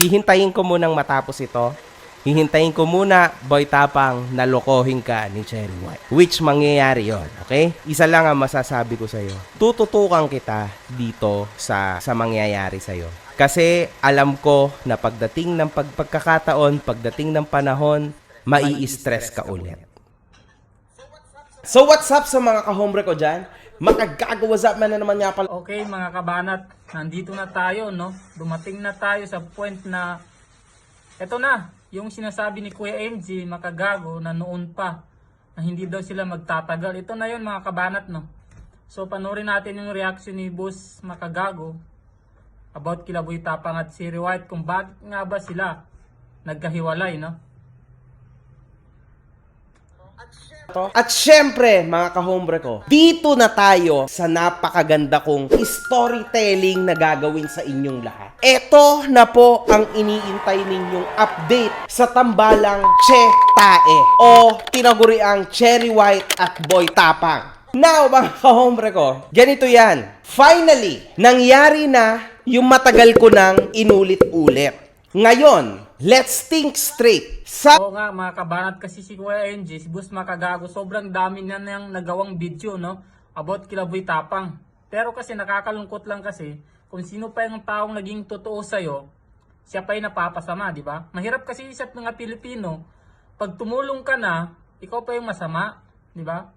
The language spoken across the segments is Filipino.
Hihintayin ko munang matapos ito. Hihintayin ko muna, boy tapang, na lokohin ka ni Cherry White. Which mangyayari yon okay? Isa lang ang masasabi ko sa'yo. Tututukan kita dito sa, sa mangyayari sa'yo. Kasi alam ko na pagdating ng pag, pagkakataon, pagdating ng panahon, mai-stress ka ulit. So what's up sa mga kahombre ko dyan? Makagago, what's up man na naman nga pala. Okay mga kabanat, nandito na tayo no. Dumating na tayo sa point na eto na, yung sinasabi ni Kuya MG makagago na noon pa na hindi daw sila magtatagal. Ito na yun mga kabanat no. So panoorin natin yung reaction ni Boss Makagago about Kilaboy Tapang at Siri White kung bakit nga ba sila nagkahiwalay no. At syempre, mga kahombre ko, dito na tayo sa napakaganda kong storytelling na gagawin sa inyong lahat. Ito na po ang iniintay ninyong update sa tambalang Che Tae o tinaguri ang Cherry White at Boy Tapang. Now, mga kahombre ko, ganito yan. Finally, nangyari na yung matagal ko nang inulit-ulit. Ngayon, let's think straight. Sa Oo nga mga kabanat kasi si Kuya NG, si Boss Makagago, sobrang dami na niyang nagawang video no about Kilaboy Tapang. Pero kasi nakakalungkot lang kasi kung sino pa yung taong naging totoo sa'yo, siya pa yung napapasama, di ba? Mahirap kasi sa mga Pilipino, pag tumulong ka na, ikaw pa yung masama, di ba?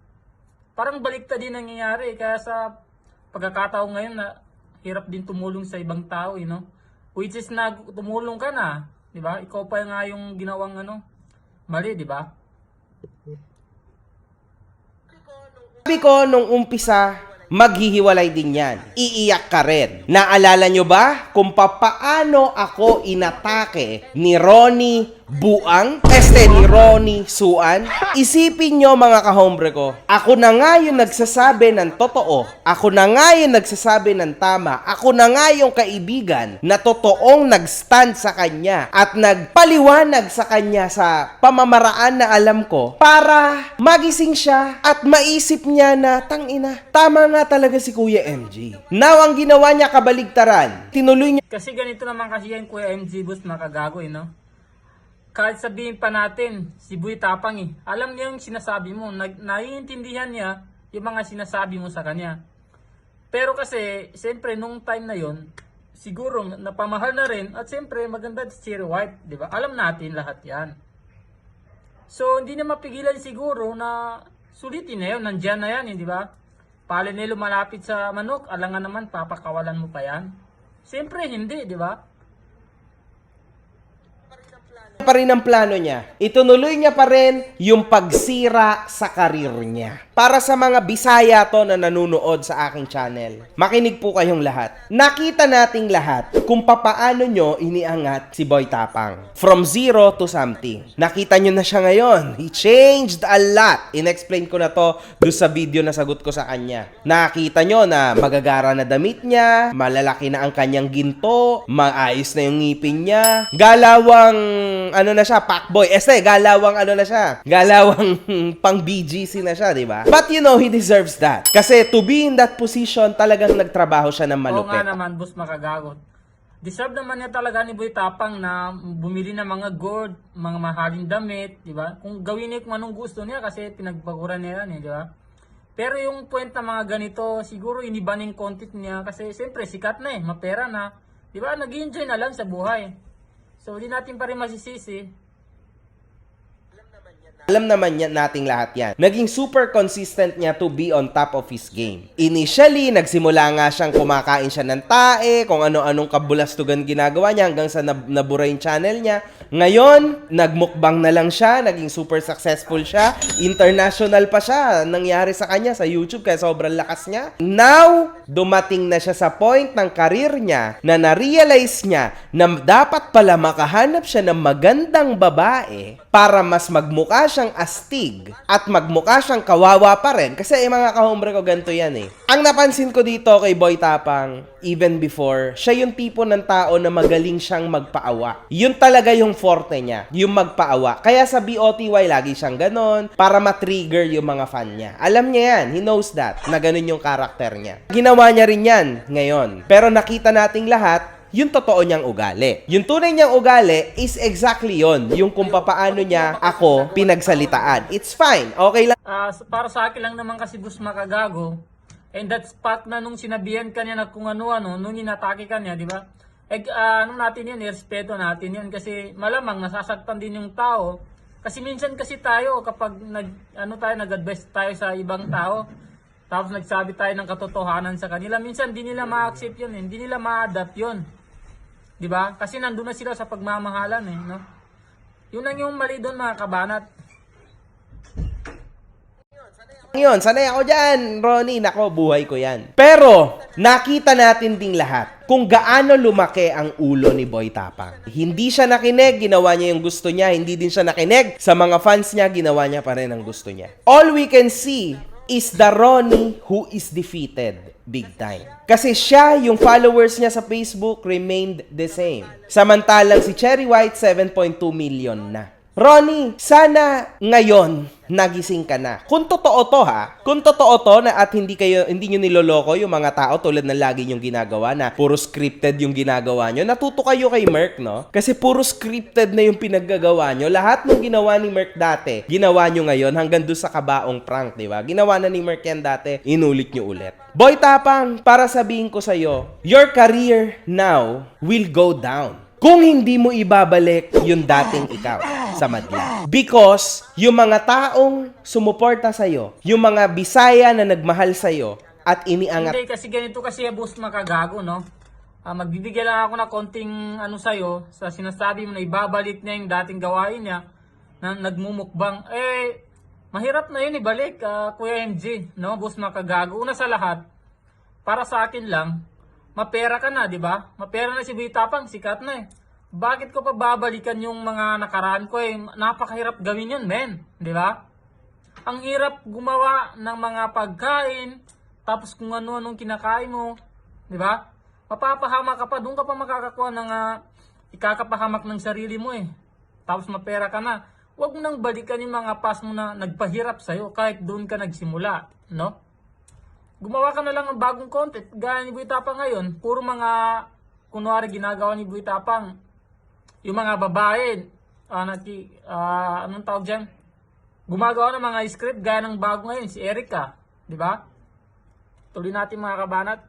Parang baliktad din nangyayari kaya sa pagkakataon ngayon na hirap din tumulong sa ibang tao, you know? Which is na tumulong ka na, 'di ba? Ikaw pa nga yung ginawang ano, mali, 'di ba? Sabi ko nung umpisa, maghihiwalay din yan. Iiyak ka rin. Naalala nyo ba kung papaano ako inatake ni Ronnie Buang? Este ni Ronnie Suan? Isipin nyo mga kahombre ko, ako na nga yung nagsasabi ng totoo. Ako na nga yung nagsasabi ng tama. Ako na nga yung kaibigan na totoong nagstand sa kanya at nagpaliwanag sa kanya sa pamamaraan na alam ko para magising siya at maisip niya na tangina, tama nga talaga si Kuya MG. Now ang ginawa niya kabaligtaran, tinuloy niya Kasi ganito naman kasi yan Kuya MG Bus makagago eh, no? Kahit sabihin pa natin, si Buy Tapang eh. Alam niya yung sinasabi mo, nag, naiintindihan niya yung mga sinasabi mo sa kanya. Pero kasi, siyempre, nung time na yon siguro napamahal na rin at siyempre maganda si Cherry White, di ba? Alam natin lahat yan. So, hindi na mapigilan siguro na sulitin na yun, nandyan na yan, eh, di ba? Pala nila malapit sa manok, alangan naman, papakawalan mo pa yan. Siyempre, hindi, di ba? Pa rin ang plano niya. Itunuloy niya pa rin yung pagsira sa karir niya. Para sa mga Bisaya to na nanonood sa aking channel, makinig po kayong lahat. Nakita nating lahat kung papaano nyo iniangat si Boy Tapang. From zero to something. Nakita nyo na siya ngayon. He changed a lot. Inexplain ko na to doon sa video na sagot ko sa kanya. Nakita nyo na magagara na damit niya, malalaki na ang kanyang ginto, maayos na yung ngipin niya, galawang ano na siya, packboy. Este, galawang ano na siya. Galawang pang BGC na siya, di ba? But you know, he deserves that. Kasi to be in that position, talagang nagtrabaho siya ng Oo nga malupit. naman, boss makagagot. Deserve naman niya talaga ni Boy Tapang na bumili ng mga gold, mga mahaling damit, di ba? Kung gawin niya kung anong gusto niya kasi pinagpaguran niya yan, eh, di ba? Pero yung point na mga ganito, siguro iniba ng content niya kasi siyempre sikat na eh, mapera na. Di ba? Nag-enjoy na lang sa buhay. So, hindi natin pa rin masisisi. Alam naman yan, nating lahat yan. Naging super consistent niya to be on top of his game. Initially, nagsimula nga siyang kumakain siya ng tae, kung ano-anong kabulastugan ginagawa niya hanggang sa nab- nabura yung channel niya. Ngayon, nagmukbang na lang siya, naging super successful siya. International pa siya, nangyari sa kanya sa YouTube kaya sobrang lakas niya. Now, dumating na siya sa point ng karir niya na na-realize niya na dapat pala makahanap siya ng magandang babae para mas magmukha siyang astig at magmukha siyang kawawa pa rin. Kasi eh, mga kahombre ko ganito yan eh. Ang napansin ko dito kay Boy Tapang, even before, siya yung tipo ng tao na magaling siyang magpaawa. Yun talaga yung forte niya, yung magpaawa. Kaya sa BOTY, lagi siyang ganon para matrigger yung mga fan niya. Alam niya yan, he knows that, na ganon yung karakter niya. Ginawa niya rin yan ngayon. Pero nakita nating lahat, yung totoo niyang ugali. Yung tunay niyang ugali is exactly yon yung kung papaano niya ako pinagsalitaan. It's fine. Okay lang s- para sa akin lang naman kasi bus makagago. And that spot na nung sinabihan ka niya na kung ano-ano, nung inatake ka niya, di ba? Eh, ah, ano natin yan, respeto natin yan. Kasi malamang nasasaktan din yung tao. Kasi minsan kasi tayo, kapag nag, ano tayo, nag-advise tayo sa ibang tao, tapos nagsabi tayo ng katotohanan sa kanila, minsan di nila ma-accept yun, eh. hindi nila ma-adapt yun. Di ba? Kasi nandun na sila sa pagmamahalan eh, no? Yun lang yung mali doon mga kabanat. yun. Sanay ako dyan, Ronnie. Nako, buhay ko yan. Pero, nakita natin ding lahat kung gaano lumaki ang ulo ni Boy Tapang. Hindi siya nakinig, ginawa niya yung gusto niya. Hindi din siya nakinig sa mga fans niya, ginawa niya pa rin ang gusto niya. All we can see is the Ronnie who is defeated big time. Kasi siya, yung followers niya sa Facebook remained the same. Samantalang si Cherry White, 7.2 million na. Ronnie, sana ngayon nagising ka na. Kung totoo to ha, kung totoo to na at hindi kayo hindi niyo niloloko yung mga tao tulad ng lagi yung ginagawa na puro scripted yung ginagawa niyo. Natuto kayo kay Merk, no? Kasi puro scripted na yung pinaggagawa niyo. Lahat ng ginawa ni Merk dati, ginawa niyo ngayon hanggang doon sa kabaong prank, di ba? Ginawa na ni Merk yan dati, inulit niyo ulit. Boy Tapang, para sabihin ko sa'yo, your career now will go down kung hindi mo ibabalik yung dating ikaw sa madla. Because yung mga taong sumuporta sa'yo, yung mga Bisaya na nagmahal sa'yo, at iniangat Hindi, kasi ganito kasi boss makagago, no? Ah, magbibigay lang ako na konting ano sa'yo sa sinasabi mo na ibabalik niya yung dating gawain niya na nagmumukbang. Eh, mahirap na yun ibalik, ah, Kuya MG, no? Boss makagago. Una sa lahat, para sa akin lang, mapera ka na, di ba? Mapera na si Bitapang, sikat na eh. Bakit ko pa babalikan yung mga nakaraan ko eh? Napakahirap gawin yun, men. Di ba? Ang hirap gumawa ng mga pagkain, tapos kung ano-anong kinakain mo, di ba? Mapapahama ka pa, doon ka pa makakakuha ng ah, ikakapahamak ng sarili mo eh. Tapos mapera ka na. Huwag mo nang balikan yung mga past mo na nagpahirap sa'yo kahit doon ka nagsimula, no? Gumawa ka na lang ng bagong content. Gaya ni Buy Tapang ngayon, puro mga, kunwari ginagawa ni Buy Tapang, yung mga babae, ah, naki, ah, anong tawag dyan? Gumagawa ng mga script gaya ng bago ngayon, si Erica. Di ba? Tuloy natin mga kabanat.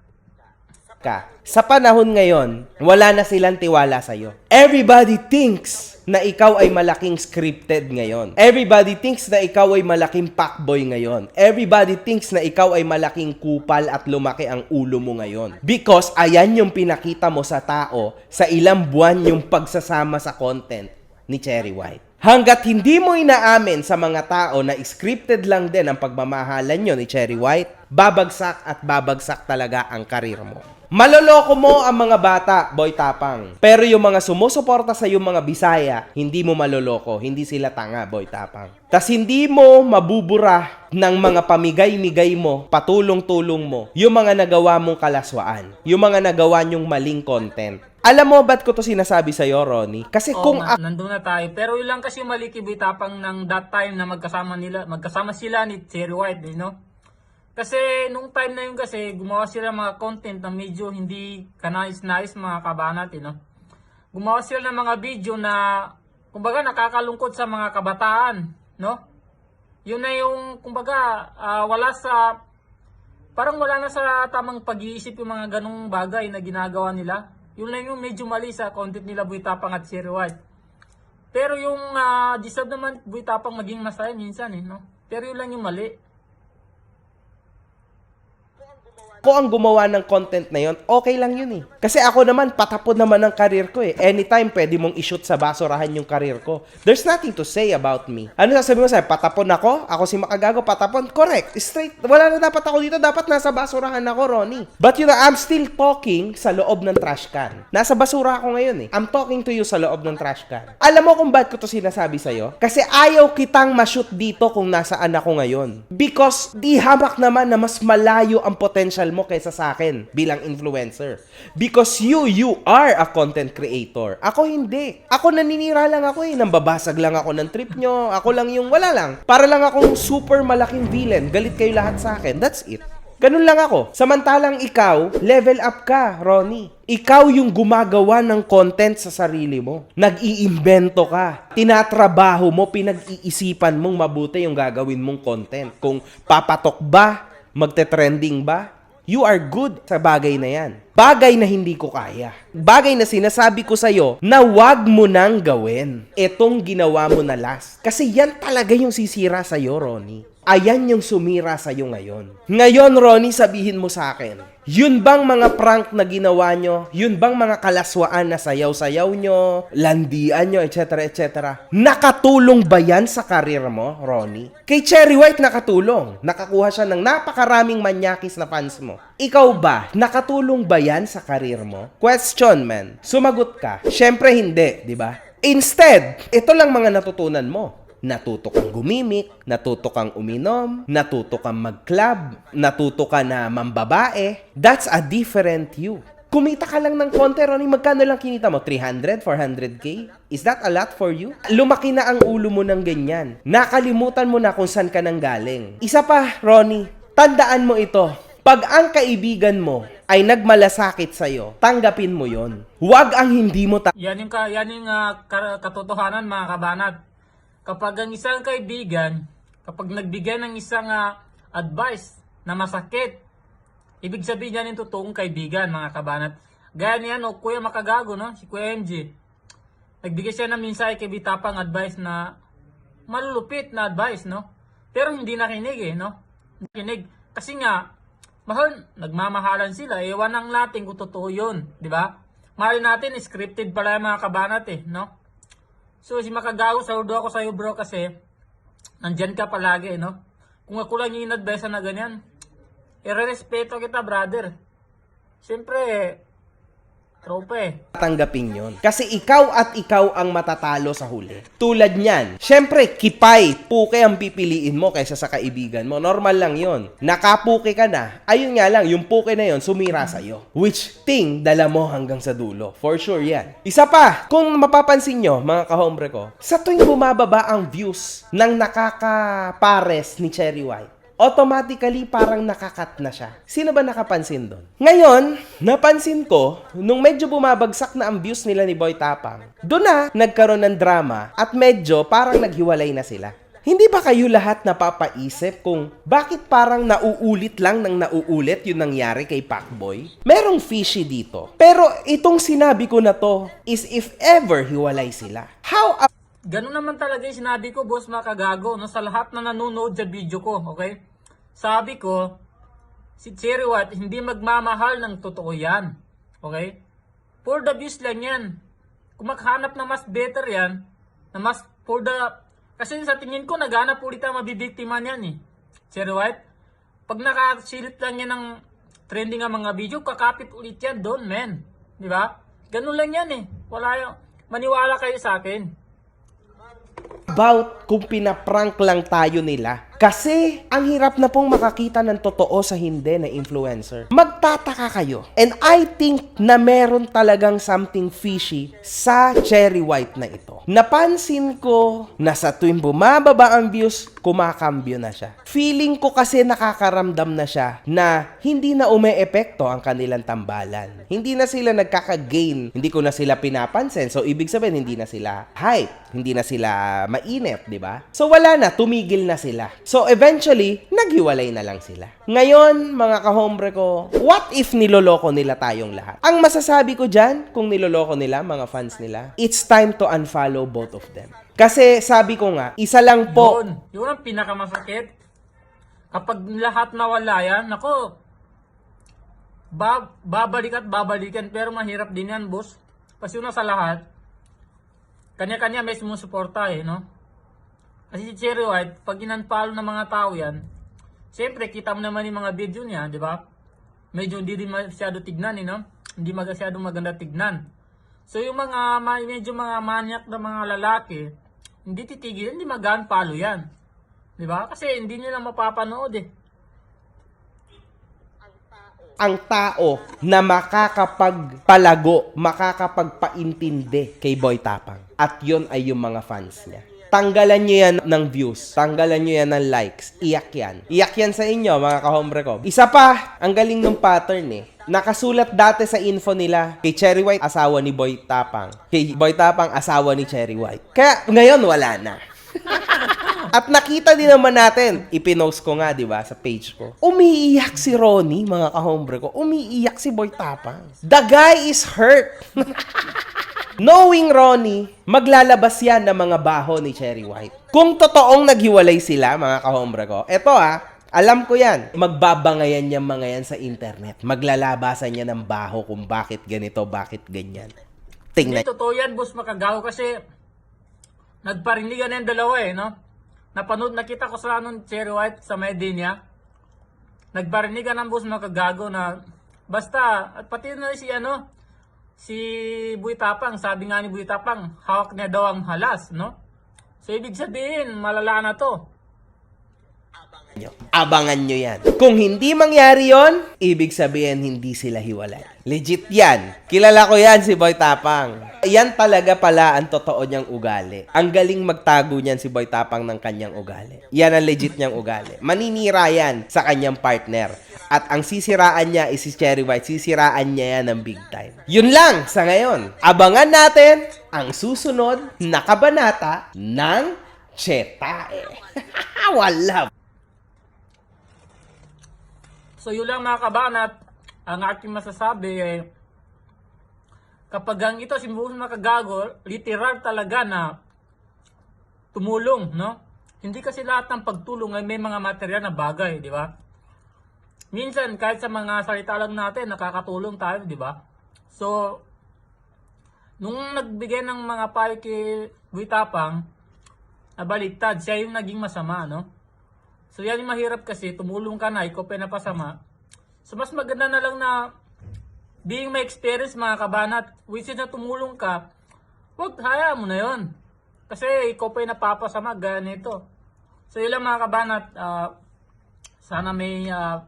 Ka. Sa panahon ngayon, wala na silang tiwala sa'yo. Everybody thinks na ikaw ay malaking scripted ngayon. Everybody thinks na ikaw ay malaking pakboy ngayon. Everybody thinks na ikaw ay malaking kupal at lumaki ang ulo mo ngayon. Because ayan yung pinakita mo sa tao sa ilang buwan yung pagsasama sa content ni Cherry White. Hanggat hindi mo inaamin sa mga tao na scripted lang din ang pagmamahalan nyo ni Cherry White, babagsak at babagsak talaga ang karir mo. Maloloko mo ang mga bata, boy tapang. Pero yung mga sumusuporta sa yung mga Bisaya, hindi mo maloloko. Hindi sila tanga, boy tapang. Tas hindi mo mabubura ng mga pamigay-migay mo, patulong-tulong mo, yung mga nagawa mong kalaswaan, yung mga nagawa nyong maling content. Alam mo ba't ko to sinasabi sa'yo, Ronnie? Kasi Oo kung nga, nandun na tayo. Pero yun lang kasi yung mali kay Boy Tapang ng that time na magkasama nila, magkasama sila ni Cherry White, you know? Kasi nung time na yun kasi, gumawa sila mga content na medyo hindi kanais-nais mga kabanat, you know? Gumawa sila ng mga video na, kumbaga, nakakalungkot sa mga kabataan, no? Yun na yung, kumbaga, ah, wala sa, parang wala na sa tamang pag-iisip yung mga ganong bagay na ginagawa nila. Yun lang yung medyo mali sa content nila Boy Tapang at Siri White. Pero yung ah, deserve naman Boy Tapang maging masaya minsan eh, no? Pero yun lang yung mali. Ko ang gumawa ng content na yon, okay lang yun eh. Kasi ako naman, patapon naman ang karir ko eh. Anytime, pwede mong i-shoot sa basurahan yung karir ko. There's nothing to say about me. Ano sasabihin mo sa'yo? Patapon ako? Ako si Makagago, patapon? Correct. Straight. Wala na dapat ako dito. Dapat nasa basurahan ako, Ronnie. But you know, I'm still talking sa loob ng trash can. Nasa basura ako ngayon eh. I'm talking to you sa loob ng trash can. Alam mo kung ba't ko to sinasabi sa'yo? Kasi ayaw kitang ma-shoot dito kung nasaan ako ngayon. Because di hamak naman na mas malayo ang potential mo kaysa sa akin bilang influencer. Because you, you are a content creator. Ako hindi. Ako naninira lang ako eh. Nambabasag lang ako ng trip nyo. Ako lang yung wala lang. Para lang akong super malaking villain. Galit kayo lahat sa akin. That's it. Ganun lang ako. Samantalang ikaw, level up ka, Ronnie. Ikaw yung gumagawa ng content sa sarili mo. Nag-iimbento ka. Tinatrabaho mo, pinag-iisipan mong mabuti yung gagawin mong content. Kung papatok ba, magte-trending ba, you are good sa bagay na yan. Bagay na hindi ko kaya. Bagay na sinasabi ko sa'yo na wag mo nang gawin. Itong ginawa mo na last. Kasi yan talaga yung sisira sa'yo, Ronnie. Ayan yung sumira sa'yo ngayon. Ngayon, Ronnie, sabihin mo sa akin, yun bang mga prank na ginawa nyo? Yun bang mga kalaswaan na sayaw-sayaw nyo? Landian nyo, etc. etc. Nakatulong ba yan sa karir mo, Ronnie? Kay Cherry White nakatulong. Nakakuha siya ng napakaraming manyakis na fans mo. Ikaw ba, nakatulong ba yan sa karir mo? Question, man. Sumagot ka. Siyempre hindi, di ba? Instead, ito lang mga natutunan mo. Natuto kang gumimik, natuto kang uminom, natuto kang mag-club, natuto ka na mambabae. That's a different you. Kumita ka lang ng konti, Ronnie. Magkano lang kinita mo? 300? 400k? Is that a lot for you? Lumaki na ang ulo mo ng ganyan. Nakalimutan mo na kung saan ka nang galing. Isa pa, Ronnie. Tandaan mo ito. Pag ang kaibigan mo ay nagmalasakit sa'yo, tanggapin mo yon. Huwag ang hindi mo ta- Yan yung, ka, yan yung ka- katotohanan mga kabanat. Kapag ang isang kaibigan, kapag nagbigay ng isang ah, advice na masakit, ibig sabihin yan yung totoong kaibigan mga kabanat. Gaya niyan, o Kuya Makagago, no? si Kuya MG. Nagbigay siya ng minsay kay Bitapang advice na malulupit na advice, no? Pero hindi nakinig eh, no? Nakinig. Kasi nga, mahal, nagmamahalan sila. Ewan ng natin kung totoo yun, di ba? Mahal natin, scripted pala yung mga kabanat eh, no? So, si Makagago, saludo ako sa'yo bro kasi nandyan ka palagi, eh, no? Kung ako lang yung advice na ganyan, ire-respeto kita, brother. Siyempre, tropa eh. tanggapin yon. Kasi ikaw at ikaw ang matatalo sa huli. Tulad niyan, syempre, kipay, puke ang pipiliin mo kaysa sa kaibigan mo. Normal lang yon. Nakapuke ka na, ayun nga lang, yung puke na yon sumira sa'yo. Which thing, dala mo hanggang sa dulo. For sure yan. Isa pa, kung mapapansin nyo, mga kahombre ko, sa tuwing bumababa ang views ng nakakapares ni Cherry White, automatically parang nakakat na siya. Sino ba nakapansin doon? Ngayon, napansin ko, nung medyo bumabagsak na ang views nila ni Boy Tapang, doon na nagkaroon ng drama at medyo parang naghiwalay na sila. Hindi ba kayo lahat napapaisip kung bakit parang nauulit lang ng nauulit yung nangyari kay Pacboy? Merong fishy dito. Pero itong sinabi ko na to is if ever hiwalay sila. How Ganun naman talaga yung sinabi ko, boss makagago, no, sa lahat na nanonood sa video ko, okay? Sabi ko, si Cherry White, hindi magmamahal ng totoo yan, okay? For the views lang yan. Kung maghanap na mas better yan, na mas for the, kasi sa tingin ko, naghanap ulit ang mabibiktima niyan eh. Cherry White, pag nakasilit lang yan ng trending ang mga video, kakapit ulit yan doon, men. Di ba? Ganun lang yan eh. Wala yung, maniwala kayo sa akin. About kung pinaprank lang tayo nila. Kasi, ang hirap na pong makakita ng totoo sa hindi na influencer. Magtataka kayo. And I think na meron talagang something fishy sa Cherry White na ito. Napansin ko na sa tuwing bumababa ang views, kumakambyo na siya. Feeling ko kasi nakakaramdam na siya na hindi na umeepekto ang kanilang tambalan. Hindi na sila nagkaka-gain. Hindi ko na sila pinapansin. So, ibig sabihin, hindi na sila hype. Hindi na sila mainit, di ba? So, wala na. Tumigil na sila. So, eventually, naghiwalay na lang sila. Ngayon, mga kahombre ko, what if niloloko nila tayong lahat? Ang masasabi ko dyan, kung niloloko nila, mga fans nila, it's time to unfollow both of them. Kasi sabi ko nga, isa lang po Yun. Yun ang pinakamasakit. Kapag lahat nawala yan, nako, ba babalik at babalikan. Pero mahirap din yan, boss. Kasi una sa lahat, kanya-kanya may sumusuporta eh, no? Kasi si Cherry White, pag inunfollow ng mga tao yan, siyempre, kita mo naman yung mga video niya, di ba? Medyo hindi din masyado tignan, eh, no? Hindi masyado maganda tignan. So yung mga medyo mga manyak na mga lalaki, hindi titigil, hindi mag-unfollow yan. Di ba? Kasi hindi nila mapapanood eh. ang tao na makakapagpalago, makakapagpaintindi kay Boy Tapang. At yon ay yung mga fans niya. tanggalan nyo yan ng views. Tanggalan nyo yan ng likes. Iyak yan. Iyak yan sa inyo, mga kahombre ko. Isa pa, ang galing ng pattern eh. Nakasulat dati sa info nila, kay Cherry White, asawa ni Boy Tapang. Kay Boy Tapang, asawa ni Cherry White. Kaya ngayon, wala na. At nakita din naman natin, ipinost ko nga, di ba, sa page ko. Umiiyak si Ronnie, mga kahombre ko. Umiiyak si Boy Tapang. The guy is hurt. Knowing Ronnie, maglalabas yan ng mga baho ni Cherry White. Kung totoong naghiwalay sila, mga kahombre ko, eto ah, alam ko yan. Magbabangayan yung mga yan sa internet. Maglalabasan niya ng baho kung bakit ganito, bakit ganyan. Hindi Tingnan. totoo yan, boss makagago kasi nagparinigan na yung dalawa eh, no? Napanood, nakita ko sa anong Cherry White sa Medina. Nagparinigan ng boss makagago na basta, at pati na si ano, si Buy Tapang, sabi nga ni Buy Tapang, hawak niya daw ang halas, no? So ibig sabihin, malala na to. Nyo. Abangan nyo yan. Kung hindi mangyari yon, ibig sabihin hindi sila hiwalay. Legit yan. Kilala ko yan si Boy Tapang. Yan talaga pala ang totoo niyang ugali. Ang galing magtago niyan si Boy Tapang ng kanyang ugali. Yan ang legit niyang ugali. Maninira yan sa kanyang partner. At ang sisiraan niya is si Cherry White. Sisiraan niya yan ng big time. Yun lang sa ngayon. Abangan natin ang susunod na kabanata ng Chetae. Wala So yun lang mga kabanat, ang aking masasabi eh, kapag ang ito si Buhos Makagago, literal talaga na tumulong, no? Hindi kasi lahat ng pagtulong ay may mga material na bagay, di ba? Minsan, kahit sa mga salita lang natin, nakakatulong tayo, di ba? So, nung nagbigay ng mga payo kay Buitapang, nabaliktad, siya yung naging masama, no? So yan yung mahirap kasi, tumulong ka na, ikaw pa napasama. So mas maganda na lang na being may experience mga kabanat, which is na tumulong ka, wag hayaan mo na yon. Kasi ikaw pa yung napapasama, gaya nito. So yun lang mga kabanat, ah, sana may uh,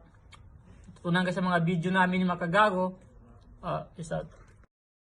tutunan ka sa mga video namin ni Makagago. Uh, isa